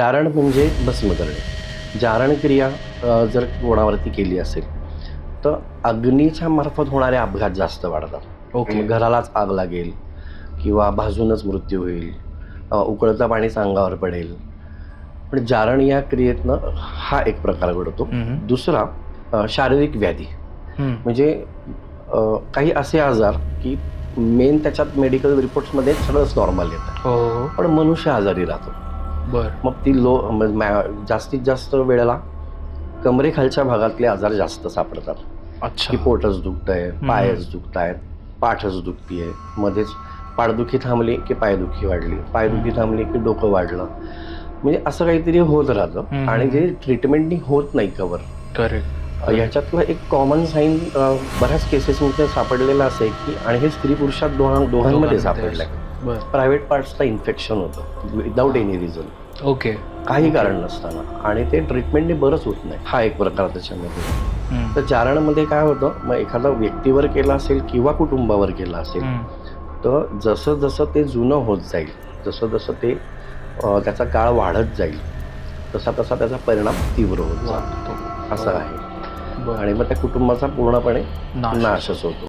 जारण म्हणजे भस्म करणे जारण क्रिया जर कोणावरती केली असेल तर अग्नीच्या मार्फत होणारे अपघात जास्त वाढतात. ओके. घरालाच आग लागेल किंवा भाजूनच मृत्यू होईल उकळतं पाणी अंगावर पडेल. पण जारण या क्रियेतनं हा एक प्रकार घडतो. दुसरा शारीरिक व्याधी. म्हणजे काही असे आजार की मेन त्याच्यात मेडिकल रिपोर्ट्समध्ये सगळंच नॉर्मल येतं. हो हो. पण मनुष्य आजारी राहतो. बर. मग ती लो जास्तीत जास्त वेळेला कमरेखालच्या भागातले आजार जास्त सापडतात. अच्छा. की पोटच दुखतंय पायच दुखत आहेत पाठच दुखतीये. मध्येच पाठदुखी थांबली की पायदुखी वाढली. पायदुखी थांबली की डोकं वाढलं. म्हणजे असं काहीतरी होत राहतं. आणि जे ट्रीटमेंटनी होत नाही कवर करेक्ट. ह्याच्यातलं एक कॉमन साईन बऱ्याच केसेसमध्ये सापडलेलं असं आहे की आणि हे स्त्री पुरुषात दोघां दोघांमध्ये सापडलं आहे बर. प्रायव्हेट पार्ट्सला इन्फेक्शन होतं विदाऊट एनी रिझन ओके. काही कारण नसताना. आणि ते ट्रीटमेंटने बरंच होत नाही. हा एक प्रकार त्याच्यामध्ये. तर जारणमध्ये काय होतं मग एखादा व्यक्तीवर केला असेल किंवा कुटुंबावर केला असेल. तर जसं जसं ते जुनं होत जाईल जसं जसं ते त्याचा काळ वाढत जाईल तसा तसा त्याचा परिणाम तीव्र होत जातो. असं आहे. आणि मग त्या कुटुंबाचा पूर्णपणे नाश. नाशच होतो.